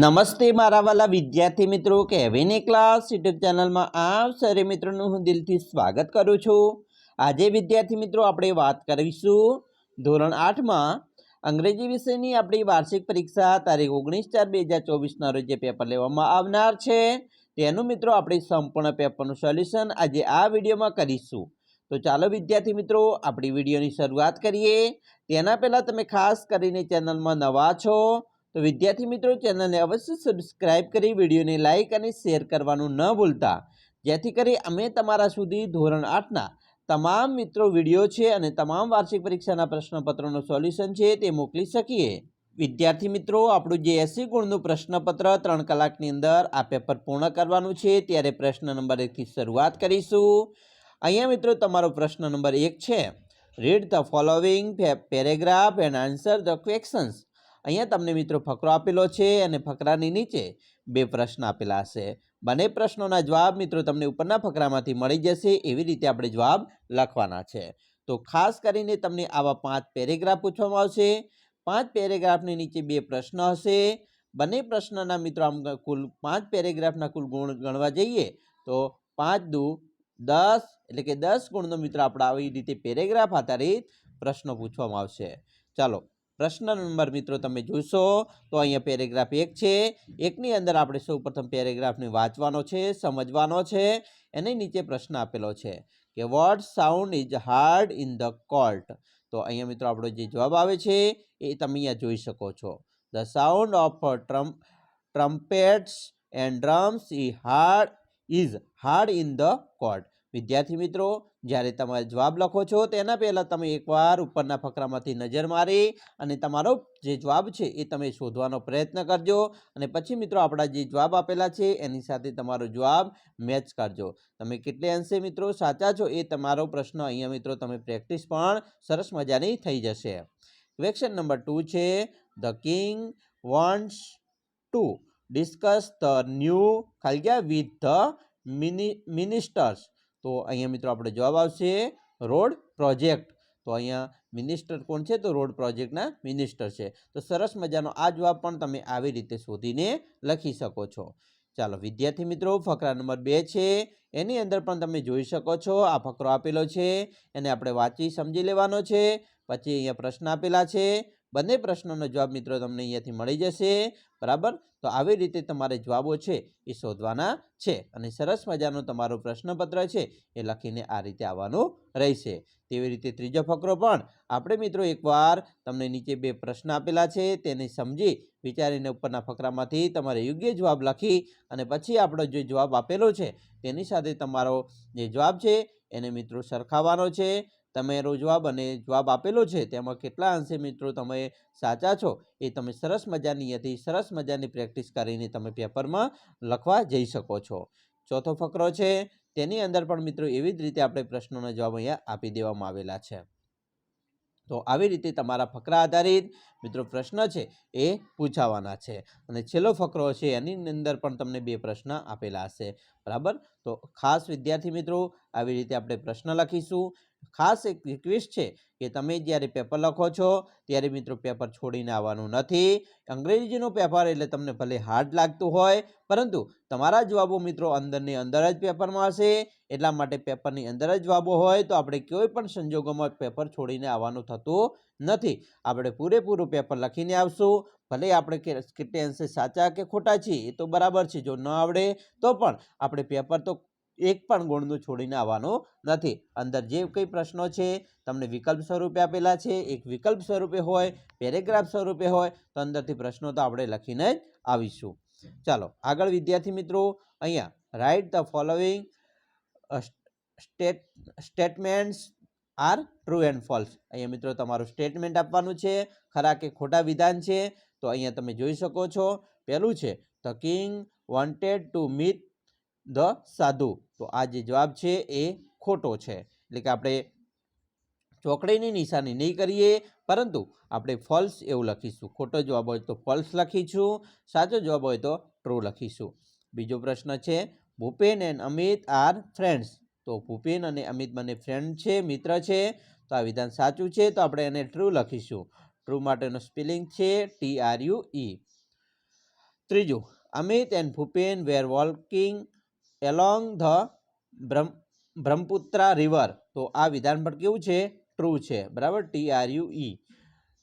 નમસ્તે મારા વાલા વિદ્યાર્થી મિત્રો કેવિની ક્લાસ યુટ્યુબ ચેનલમાં આપ સરે મિત્રોનું હું દિલથી સ્વાગત કરું છું. આજે વિદ્યાર્થી મિત્રો, આપણે વાત કરીશું ધોરણ આઠમાં અંગ્રેજી વિષયની આપણી વાર્ષિક પરીક્ષા, તારીખ ઓગણીસ ચાર બે હજાર ચોવીસના રોજ જે પેપર લેવામાં આવનાર છે. તેનું મિત્રો, આપણે સંપૂર્ણ પેપરનું સોલ્યુશન આજે આ વિડીયોમાં કરીશું. તો ચાલો વિદ્યાર્થી મિત્રો, આપણી વિડીયોની શરૂઆત કરીએ. તેના પહેલાં તમે ખાસ કરીને ચેનલમાં નવા છો તો વિદ્યાર્થી મિત્રો ચેનલને અવશ્ય સબસ્ક્રાઇબ કરી વિડીયોને લાઇક અને શેર કરવાનું ન ભૂલતા. જેથી કરી અમે તમારા સુધી ધોરણ આઠના તમામ મિત્રો વીડિયો છે અને તમામ વાર્ષિક પરીક્ષાના પ્રશ્નપત્રોનું સોલ્યુશન છે તે મોકલી શકીએ. વિદ્યાર્થી મિત્રો, આપણું જે એસી ગુણનું પ્રશ્નપત્ર ત્રણ કલાકની અંદર આ પેપર પૂર્ણ કરવાનું છે, ત્યારે પ્રશ્ન નંબર એકથી શરૂઆત કરીશું. અહીંયા મિત્રો તમારો પ્રશ્ન નંબર એક છે. Read the following paragraph and answer the questions અહીંયા તમને મિત્રો ફકરો આપેલો છે અને ફકરાની નીચે બે પ્રશ્ન આપેલા હશે. બંને પ્રશ્નોના જવાબ મિત્રો તમને ઉપરના ફકરામાંથી મળી જશે, એવી રીતે આપણે જવાબ લખવાના છે. તો ખાસ કરીને તમને આવા પાંચ પેરેગ્રાફ પૂછવામાં આવશે. પાંચ પેરેગ્રાફની નીચે બે પ્રશ્ન હશે. બંને પ્રશ્નના મિત્રો આમ કુલ પાંચ પેરેગ્રાફના કુલ ગુણ ગણવા જઈએ તો પાંચ દુ દસ, એટલે કે દસ ગુણનો મિત્રો આપણે આવી રીતે પેરેગ્રાફ આધારિત પ્રશ્નો પૂછવામાં આવશે. ચાલો પ્રશ્ન નંબર મિત્રો તમે જોશો, તો અહીંયા પેરેગ્રાફ એક છે. એકની અંદર આપણે સૌ પ્રથમ પેરેગ્રાફને વાંચવાનો છે, સમજવાનો છે, એની નીચે પ્રશ્ન આપેલો છે કે what sound is heard in the court તો અહીંયા મિત્રો આપણો જે જવાબ આવે છે, એ તમે અહીંયા જોઈ શકો છો. The sound of trump trumpets and drums is heard is heard in the court વિદ્યાર્થી મિત્રો જ્યારે તમે જવાબ લખો છો, તેના પહેલાં તમે એકવાર ઉપરના ફકરામાંથી નજર મારી અને તમારો જે જવાબ છે એ તમે શોધવાનો પ્રયત્ન કરજો. અને પછી મિત્રો આપણા જે જવાબ આપેલા છે, એની સાથે તમારો જવાબ મેચ કરજો. તમે કેટલે અંશે મિત્રો સાચા છો એ તમારો પ્રશ્ન અહીંયા મિત્રો તમે પ્રેક્ટિસ પણ સરસ મજાની થઈ જશે. ક્વેશ્ચન નંબર ટુ છે the king wants to discuss the new ખાલિયા with the mini ministers તો અહીંયા મિત્રો આપણે જવાબ આવશે રોડ પ્રોજેક્ટ. તો અહીંયા મિનિસ્ટર કોણ છે? તો રોડ પ્રોજેક્ટના મિનિસ્ટર છે. તો સરસ મજાનો આ જવાબ પણ તમે આવી રીતે શોધીને લખી શકો છો. ચાલો વિદ્યાર્થી મિત્રો, ફકરા નંબર બે છે. એની અંદર પણ તમે જોઈ શકો છો, આ ફકરો આપેલો છે. એને આપણે વાંચી સમજી લેવાનો છે. પછી અહીંયા પ્રશ્ન આપેલા છે. બંને પ્રશ્નોનો જવાબ મિત્રો તમને અહીંયાથી મળી જશે. બરાબર? તો આવી રીતે તમારે જવાબો છે એ શોધવાના છે અને સરસ મજાનો તમારો પ્રશ્નપત્ર છે એ લખીને આ રીતે આવવાનું રહેશે. તેવી રીતે ત્રીજો ફકરો પણ આપણે મિત્રો એકવાર તમને નીચે બે પ્રશ્ન આપેલા છે તેને સમજી વિચારીને ઉપરના ફકરામાંથી તમારે યોગ્ય જવાબ લખી અને પછી આપણો જે જવાબ આપેલો છે તેની સાથે તમારો જે જવાબ છે એને મિત્રો સરખાવવાનો છે. તમારો જવાબ અને જવાબ આપેલો છે, તેમાં કેટલા અંશે મિત્રો તમે સાચા છો, એ તમે સરસ મજાની યથી સરસ મજાની પ્રેક્ટિસ કરીને તમે પેપરમાં લખવા જઈ શકો છો. ચોથો ફકરો છે, તેની અંદર પણ મિત્રો એવી જ રીતે આપણે પ્રશ્નોના જવાબ અહીંયા આપી દેવામાં આવેલા છે. તો આવી રીતે તમારા ફકરા આધારિત મિત્રો પ્રશ્ન છે, એ પૂછાવાના છે. અને છેલ્લો ફકરો છે, એની અંદર પણ તમને બે પ્રશ્ન આપેલા હશે. બરાબર? તો ખાસ વિદ્યાર્થી મિત્રો, આવી રીતે આપણે પ્રશ્ન લખીશું. ખાસ એક રિક્વેસ્ટ છે કે તમે જ્યારે પેપર લખો છો, ત્યારે મિત્રો પેપર છોડીને આવવાનું નથી. અંગ્રેજીનું પેપર એટલે તમને ભલે હાર્ડ લાગતું હોય, પરંતુ તમારા જવાબો મિત્રો અંદરની અંદર જ પેપરમાં હશે. એટલા માટે પેપરની અંદર જ જવાબો હોય, તો આપણે કોઈ પણ સંજોગોમાં પેપર છોડીને આવવાનું થતું નથી. આપણે પૂરેપૂરું પેપર લખીને આવશું. ભલે આપણે કેટલે અંશે સાચા કે ખોટા છીએ, એ તો બરાબર છે. જો ન આવડે, તો પણ આપણે પેપર તો એક પણ ગુણનું છોડીને આવવાનું નથી. અંદર જે કંઈ પ્રશ્નો છે, તમને વિકલ્પ સ્વરૂપે આપેલા છે, એક વિકલ્પ સ્વરૂપે હોય, પેરેગ્રાફ સ્વરૂપે હોય, તો અંદરથી પ્રશ્નો તો આપણે લખીને જ આવીશું. ચાલો, આગળ વિદ્યાર્થી મિત્રો, અહીંયા write the following state statements are true and false અહીંયા મિત્રો તમારું સ્ટેટમેન્ટ આપવાનું છે, ખરા કે ખોટા વિધાન છે, તો અહીંયા તમે જોઈ શકો છો. પહેલું છે the king wanted to meet the sadhu. તો આ જે જવાબ છે એ ખોટો છે. એટલે કે આપણે ચોકડીની નિશાની નહીં કરીએ, પરંતુ આપણે ફોલ્સ એવું લખીશું. ખોટો જવાબ હોય તો ફોલ્સ લખીશું, સાચો જવાબ હોય તો ટ્રુ લખીશું. બીજો પ્રશ્ન છે, Bhupen and Amit are friends તો ભૂપેન અને અમિત બંને ફ્રેન્ડ છે, મિત્ર છે. તો આ વિધાન સાચું છે, તો આપણે એને ટ્રુ લખીશું. ટ્રુ માટેનો સ્પેલિંગ છે ટી આર યુ ઈ ત્રીજું, Amit and Bhupen were walking along the Brahm Brahmaputra river તો આ વિધાન પણ કેવું છે? ટ્રુ છે. બરાબર? ટી આર યુ ઈ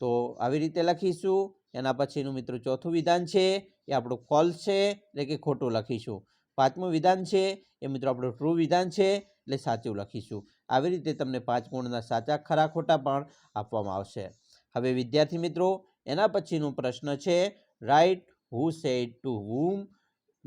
તો આવી રીતે લખીશું. એના પછીનું મિત્રો ચોથું વિધાન છે. એ આપણું ફોલ્સ છે. એટલે કે ખોટું લખીશું. પાંચમું વિધાન છે. એ મિત્રો આપણું ટ્રુ વિધાન છે. એટલે સાચું લખીશું. આવી રીતે તમને પાંચ ગુણના સાચા, ખરા, ખોટા પણ આપવામાં આવશે. હવે વિદ્યાર્થી મિત્રો, એના પછીનું પ્રશ્ન છે. Write who said to whom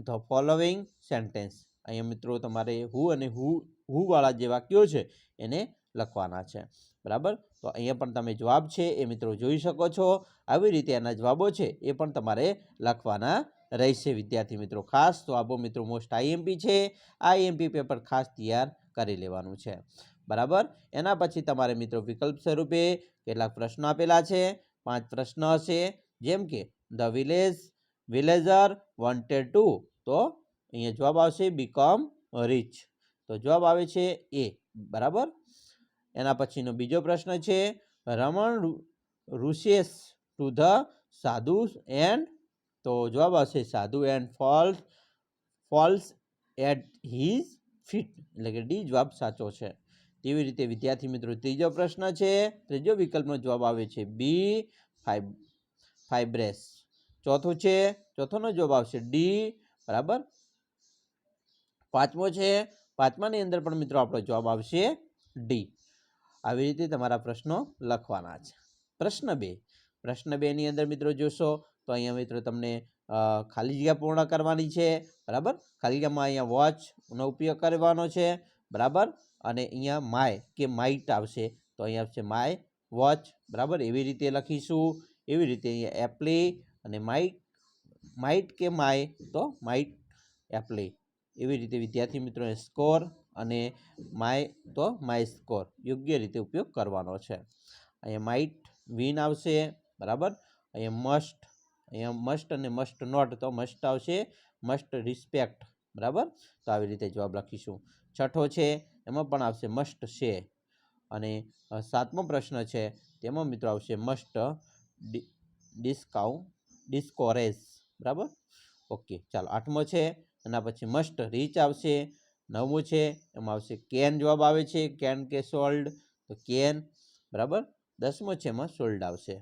the following sentence અહીંયા મિત્રો તમારે હુ અને હુ, હુવાળા જે વાક્યો છે એને લખવાના છે. બરાબર? તો અહીંયા પણ તમે જવાબ છે એ મિત્રો જોઈ શકો છો. આવી રીતે એના જવાબો છે એ પણ તમારે લખવાના રહેશે વિદ્યાર્થી મિત્રો. ખાસ તો આબો મિત્રો મોસ્ટ આઈએમપી છે. આઈએમપી પેપર ખાસ તૈયાર કરી લેવાનું છે. બરાબર? એના પછી તમારે મિત્રો વિકલ્પ સ્વરૂપે કેટલાક પ્રશ્નો આપેલા છે. પાંચ પ્રશ્ન હશે. જેમ કે the village villager wanted to તો અહીંયા જવાબ આવશે બીકોમ રીચ તો જવાબ આવે છે એ બરાબર? એના પછીનો બીજો પ્રશ્ન છે, Raman rushes to the sadhu and તો જવાબ આવશે sadhu and falls falls at his feet એટલે કે ડી જવાબ સાચો છે. તેવી રીતે વિદ્યાર્થી મિત્રો, ત્રીજો પ્રશ્ન છે, ત્રીજો વિકલ્પનો જવાબ આવે છે બી ફાઇબ ફાઇબ્રેસ ચોથો છે, ચોથોનો જવાબ આવશે ડી બરાબર? પાંચમો છે, પાંચમાની અંદર પણ મિત્રો આપણો જવાબ આવશે ડી આવી રીતે તમારા પ્રશ્નો લખવાના છે. પ્રશ્ન બે. પ્રશ્ન બેની અંદર મિત્રો જોશો, તો અહીંયા મિત્રો તમને ખાલી જગ્યા પૂર્ણ કરવાની છે, બરાબર? ખાલી જગ્યામાં અહીંયા વોચનો ઉપયોગ કરવાનો છે, બરાબર? અને અહીંયા માય કે માઇટ આવશે, તો અહીંયા આવશે માય વોચ બરાબર? એવી રીતે લખીશું, એવી રીતે અહીંયા એપ્લી અને માઇટ માઇટ કે માય તો માઇટ એપ્લી એવી રીતે વિદ્યાર્થી મિત્રોએ સ્કોર અને માય તો માય સ્કોર યોગ્ય રીતે ઉપયોગ કરવાનો છે. અહીંયા માઇટ વિન આવશે, બરાબર? અહીંયા મસ્ટ અહીંયા મસ્ટ અને મસ્ટ નોટ તો મસ્ટ આવશે મસ્ટ રિસ્પેક્ટ બરાબર? તો આવી રીતે જવાબ લખીશું. છઠ્ઠો છે, એમાં પણ આવશે મસ્ટ છે અને સાતમો પ્રશ્ન છે, તેમાં મિત્રો આવશે મસ્ટ ડિસ્કાઉ ડિસ્કોરેજ બરાબર? ઓકે, ચાલો આઠમો છે એના પછી મસ્ટ રીચ આવશે. નવમું છે, એમાં આવશે કેન જવાબ આવે છે. કેન કે સોલ્ડ તો કેન બરાબર? દસમો છે, એમાં સોલ્ડ આવશે.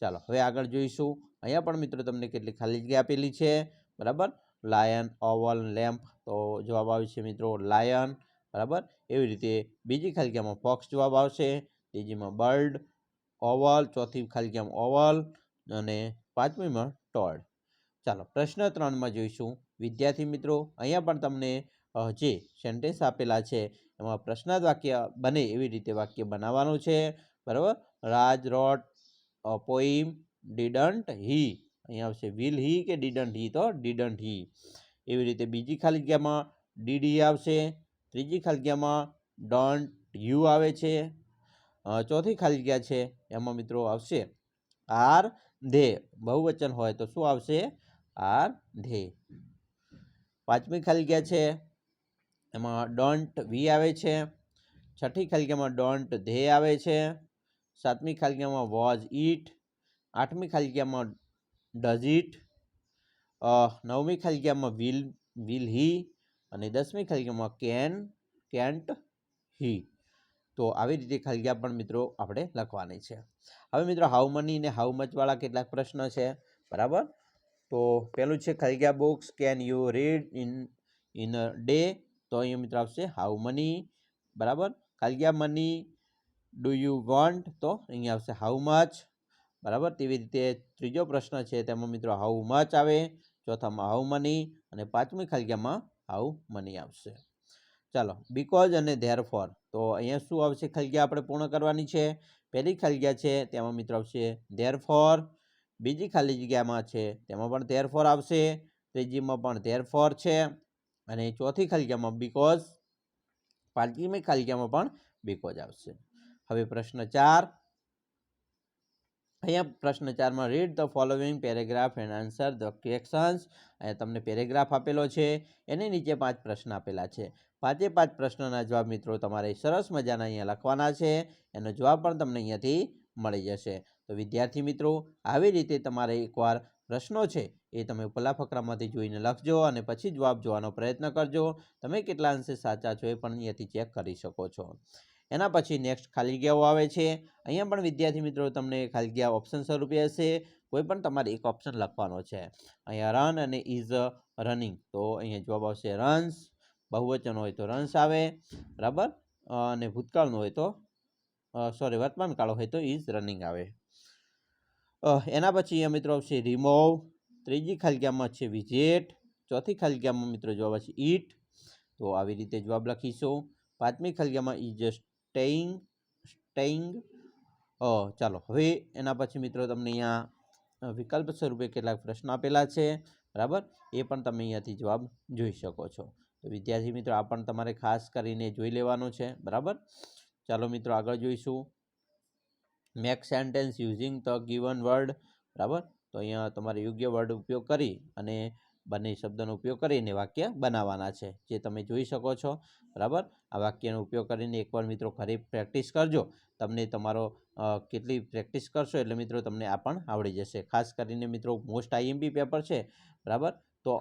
ચાલો, હવે આગળ જોઈશું. અહીંયા પણ મિત્રો તમને કેટલી ખાલી જગ્યા આપેલી છે, બરાબર? લાયન ઓવલ લેમ્પ તો જવાબ આવે છે મિત્રો લાયન બરાબર? એવી રીતે બીજી ખાલી જગ્યામાં ફોક્સ જવાબ આવશે. ત્રીજીમાં બર્ડ ઓવલ ચોથી ખાલી જગ્યામાં ઓવલ અને પાંચમીમાં ટોડ ચાલો, પ્રશ્ન ત્રણમાં જોઈશું. વિદ્યાર્થી મિત્રો, અહીંયા પણ તમને જે સેન્ટેન્સ આપેલા છે, એમાં પ્રશ્નાર્થ વાક્ય બને એવી રીતે વાક્ય બનાવવાનું છે. બરાબર? Raj, wrote poem, didn't, he. અહીંયા આવશે, વિલ હી કે ડીડન્ટ હી? તો ડીડન્ટ હી. એવી રીતે બીજી ખાલી જગ્યામાં ડીડી આવશે, ત્રીજી ખાલી જગ્યામાં ડોન્ટ યુ આવે છે. ચોથી ખાલી જગ્યા છે, એમાં મિત્રો આવશે, આર, ધે. બહુવચન હોય તો શું આવશે? Are, they. પાંચમી ખાલી છે. એમાં ડોન્ટ વી આવે છે. છઠ્ઠી ખાલી ડોન્ટ ધે આવે છે. સાતમી ખાલી વોઝ ઈટ. આઠમી ખાલી જગ્યામાં ડઝ ઇટ નવમી ખાલી જગ્યામાં વિલ વિલ હી અને દસમી ખાલગ્યામાં કેન, કેન્ટ હી. તો આવી રીતે ખાલી પણ મિત્રો આપણે લખવાની છે. હવે મિત્રો હાઉ મની ને હાઉ મચવાળા કેટલાક પ્રશ્ન છે. બરાબર? તો પહેલું છે ખરીગ્યા books, can you read in in a day? તો અહીંયા મિત્રો આવશે હાઉ મની, બરાબર? ખરીગ્યા મની, ડુ યુ વોન્ટ? તો અહીંયા આવશે હાઉ મચ, બરાબર? તેવી રીતે ત્રીજો પ્રશ્ન છે, તેમાં મિત્રો હાઉ મચ આવે, ચોથામાં હાઉ મની અને પાંચમી ખાલી હાઉ મની આવશે. ચાલો બીકોઝ અને ધેર ફોર તો અહીંયા શું આવશે? ખલગ્યા આપણે પૂર્ણ કરવાની છે. પહેલી ખલગ્યા છે, તેમાં મિત્રો આવશે ધેર ફોર બીજી ખાલી જગ્યામાં છે, તેમાં પણ ધેર ફોર આવશે, ત્રીજીમાં પણ ધેર ફોર છે અને ચોથી ખાલી જગ્યામાં બીકોઝ પાંચમી ખાલી જગ્યામાં પણ બીકોઝ આવશે. હવે પ્રશ્ન ચાર. અહીંયા પ્રશ્ન ચારમાં read the following paragraph and answer the questions અહીંયા તમને પેરેગ્રાફ આપેલો છે, એની નીચે પાંચ પ્રશ્ન આપેલા છે. પાંચે પાંચ પ્રશ્નના જવાબ મિત્રો તમારે સરસ મજાના અહીંયા લખવાના છે, એનો જવાબ પણ તમને અહીંયાથી મળી જશે. તો વિદ્યાર્થી મિત્રો, આવી રીતે તમારે એકવાર પ્રશ્નો છે એ તમે ઉપલા ફકરામાંથી જોઈને લખજો અને પછી જવાબ જોવાનો પ્રયત્ન કરજો. તમે કેટલા અંશે સાચા છો એ પણ અહીંયાથી ચેક કરી શકો છો. એના પછી નેક્સ્ટ ખાલી જગ્યાઓ આવે છે. અહીંયા પણ વિદ્યાર્થી મિત્રો, તમને ખાલી જગ્યા ઓપ્શન સ્વરૂપે હશે. કોઈ પણ તમારે એક ઓપ્શન લખવાનો છે. અહીંયા રન અને ઇઝ રનિંગ. તો અહીંયા જવાબ આવશે રન્સ. બહુવચન હોય તો રન્સ આવે. બરાબર? અને ભૂતકાળનો હોય તો સોરી વર્તમાન કાળ હોય તો ઇઝ રનિંગ આવે. એના પછી અહીંયા મિત્રો આવશે રિમોવ, ત્રીજી ખાલગ્યામાં છે વિજેટ, ચોથી ખાલગ્યામાં મિત્રો જવાબ આવશે ઈટ. તો આવી રીતે જવાબ લખીશું. પાંચમી ખાલગ્યામાં ઇઝ સ્ટેઇંગ સ્ટેઇંગ. ચાલો હવે એના પછી મિત્રો તમને અહીંયા વિકલ્પ સ્વરૂપે કેટલાક પ્રશ્ન આપેલા છે. બરાબર? એ પણ તમે અહીંયાથી જવાબ જોઈ શકો છો. તો વિદ્યાર્થી મિત્રો, આ પણ તમારે ખાસ કરીને જોઈ લેવાનું છે. બરાબર? ચાલો મિત્રો આગળ જોઈશું. Make sentence using the given word બરાબર? તો અહીંયા તમારે યોગ્ય વર્ડ ઉપયોગ કરી અને બંને શબ્દનો ઉપયોગ કરીને વાક્ય બનાવવાના છે, જે તમે જોઈ શકો છો, બરાબર? આ વાક્યનો ઉપયોગ કરીને એકવાર મિત્રો ઘરે પ્રેક્ટિસ કરજો. તમને તમારો કેટલી પ્રેક્ટિસ કરશો એટલે મિત્રો તમને આ પણ આવડી જશે. ખાસ કરીને મિત્રો મોસ્ટ આઈએમપી પેપર છે, બરાબર? તો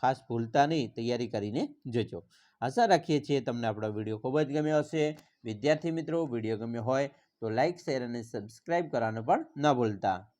ખાસ ભૂલતા નહીં તૈયારી કરીને જજો. આશા રાખીએ છીએ તમને આપણો વીડિયો ખૂબ જ ગમ્યો હશે. વિદ્યાર્થી મિત્રો, વીડિયો ગમ્યો હોય તો લાઇક શેર અને સબસ્ક્રાઈબ કરવાનું પણ ન ભૂલતા.